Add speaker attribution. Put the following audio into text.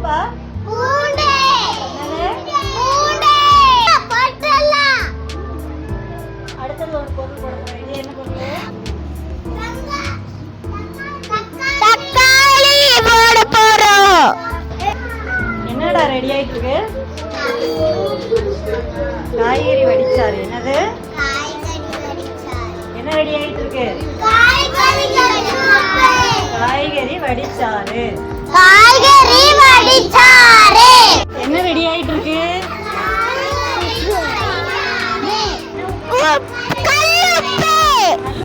Speaker 1: என்னப்பா அடுத்தது ஒரு பொருள் போட இது என்ன பொருள்?
Speaker 2: தக்காளி போட போறோம்.
Speaker 1: என்னடா ரெடி ஆயிட்டு இருக்கு காய்கறி வடிச்சாரு. என்னது? என்ன ரெடி ஆயிட்டு இருக்கு காய்கறி வடிச்சாரு.
Speaker 2: காய்கறி